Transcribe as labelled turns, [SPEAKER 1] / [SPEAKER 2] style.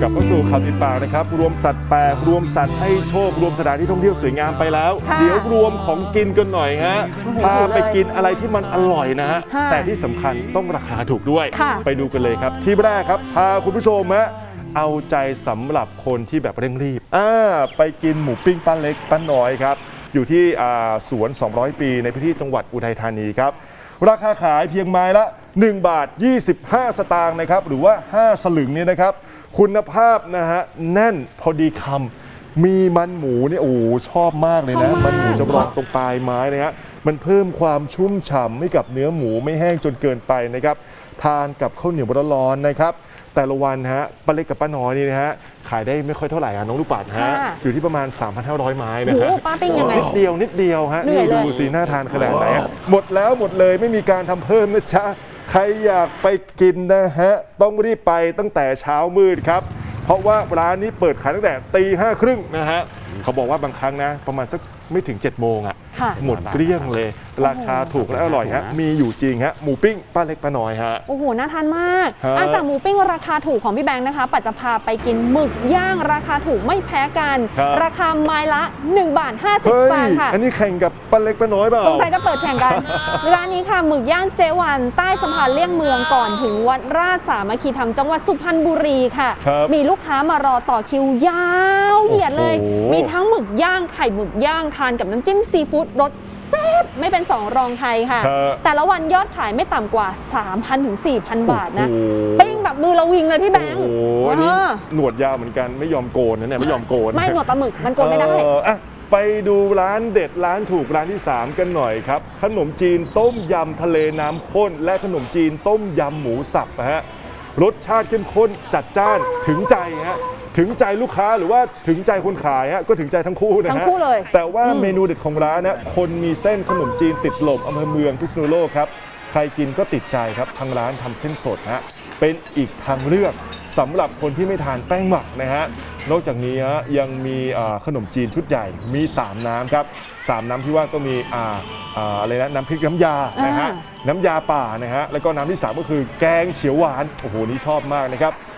[SPEAKER 1] กลับเข้าสู่ข่าวติดปากนะครับ รวมสัตว์แปลกรวมสัตว์ให้โชค รวมสถานที่ท่องเที่ยวสวยงามไปแล้ว
[SPEAKER 2] ค่ะ
[SPEAKER 1] เดี๋ยวรวมของกินกันหน่อยฮะ
[SPEAKER 2] โอ้โห
[SPEAKER 1] พาไปกินอะไรที่มันอร่อยนะฮะ
[SPEAKER 2] ค่ะ
[SPEAKER 1] แต่ที่สำคัญต้องราคาถูกด้วย
[SPEAKER 2] ค่ะ
[SPEAKER 1] ไปดูกันเลยครับ ที่แรกครับ พาคุณผู้ชมฮะเอาใจสำหรับคนที่แบบเร่งรีบอ่าไปกินหมูปิ้งป้าเล็กป้าน้อยครับ อยู่ที่อ่าสวน 200 ปีในพื้นที่จังหวัดอุทัยธานีครับ ราคาขายเพียงไม้ละ 1 บาท 25 สตางค์นะครับ หรือว่า 5 สลึงเนี่ยนะครับ คุณภาพนะฮะแน่นพอดีคำมีมันหมูเนี่ยโอ้โหชอบมากเลยนะ
[SPEAKER 2] ชอบมาก
[SPEAKER 1] มันหมูจะรองตรงปลายไม้นะฮะมันเพิ่มความชุ่มฉ่ำให้กับเนื้อหมูไม่แห้งจนเกินไปนะครับทานกับข้าวเหนียวร้อนๆนะครับแต่ละวันฮะป้าเล็กกับป้าน้อยนี่นะฮะขายได้ไม่ค่อยเท่าไหร่อะน้องลูกปัดฮะ
[SPEAKER 2] ค่ะ
[SPEAKER 1] อยู่ที่ประมาณ 3,500 ไม้นะ
[SPEAKER 2] โอ้
[SPEAKER 1] ฮะ
[SPEAKER 2] โหป้าปิ้งยังไง
[SPEAKER 1] นิดเดียวนิดเดียวฮะ
[SPEAKER 2] เหนื่
[SPEAKER 1] นี่
[SPEAKER 2] อยเลย
[SPEAKER 1] ดูสิน่าทานขนาดไหนฮะหมดแล้วหมดเลยไม่มีการทำเพิ่มนะจ๊ะ ใครอยากไปกินนะฮะ ต้องรีบไปตั้งแต่เช้ามืดครับ เพราะว่าร้านนี้เปิดขายตั้งแต่ตีห้าครึ่งนะฮะเขาบอกว่าบางครั้งนะ ประมาณสักไม่ถึง7จ็ดโมงอะ
[SPEAKER 2] ค่ะ
[SPEAKER 1] หมดเกลี้ยงเลย ราคาถูกและอร่อยฮะมีอยู่จริงฮะหมูปิ้งป้าเล็กป้าน้อยฮะ
[SPEAKER 2] โอ้โห น่าทานมาก
[SPEAKER 1] ฮะ
[SPEAKER 2] อาจากหมูปิ้งราคาถูกของพี่แบงค์นะคะ ปัจจะพาไปกินหมึกย่างราคาถูกไม่แพ้กัน
[SPEAKER 1] ครับ
[SPEAKER 2] ราคาไม้ละ1บาท50
[SPEAKER 1] เฮ้
[SPEAKER 2] บาท
[SPEAKER 1] ย
[SPEAKER 2] ค่ะ
[SPEAKER 1] อันนี้แข่งกับป้าเล็กป้าน้อยเปล่า
[SPEAKER 2] สงสัยจะเปิดแข่งกัน ร้านนี้ค่ะหมึกย่างเจวันใต้สะพานเลี่ยงเมืองก่อนถึงวัดราชสามัคคีธรรมจังหวัดสุพรรณบุรีค่ะ
[SPEAKER 1] ครับ
[SPEAKER 2] มีลูกค้ามารอต่อคิวยาวเหยียดเลย
[SPEAKER 1] โอ้โห
[SPEAKER 2] มีทั้งหมึกย่างไข่หมึกย่างทานกับน้ำจิ้มซีฟู้ดรสแซ่บไม่เป็นสองรองใครค่ะ
[SPEAKER 1] ครับ
[SPEAKER 2] แต่ละวันยอดขายไม่ต่ำกว่า 3,000ถึง4,000 บาทนะ
[SPEAKER 1] โอ้โห
[SPEAKER 2] ปิ้งแบบมือละวิงเลยพี่แบงค์
[SPEAKER 1] โอ้โหอันนี้
[SPEAKER 2] เออ
[SPEAKER 1] หนวดยาวเหมือนกันไม่ยอมโกนนะเนี่ยไม่ยอมโกน
[SPEAKER 2] ไม่หนวดปลาหมึกมันโกนไม่ได้
[SPEAKER 1] เอออะไปดูร้านเด็ดร้านถูกร้านที่ 3 กันหน่อยครับ ขนมจีนต้มยำทะเลน้ำข้น และขนมจีนต้มยำหมูสับนะฮะรสชาติเข้มข้นจัดจ้านถึงใจฮะ ถึงใจลูกค้าหรือว่าถึงใจคนขายฮะก็ถึงใจทั้งคู่นะฮะ
[SPEAKER 2] ทั้งคู่เลย
[SPEAKER 1] แต่ว่าเมนูเด็ดของร้านนะคนมีเส้นขนมจีนติดลมอำเภอเมืองพิษณุโลกครับใครกินก็ติดใจครับทางร้านทำเส้นสดฮะเป็นอีกทางเลือกสำหรับคนที่ไม่ทานแป้งหมักนะฮะนอกจากนี้ฮะยังมีอ่าขนมจีนชุดใหญ่มี 3 น้ำครับ3น้ำที่ว่าก็มีอ่าอ่าอะไรนะน้ำพริกน้ำยานะฮะ
[SPEAKER 2] อ่า
[SPEAKER 1] น้ำยาป่านะฮะ แล้วก็น้ำที่ 3 ก็คือแกงเขียวหวาน โอ้โห นี่ชอบมากนะครับ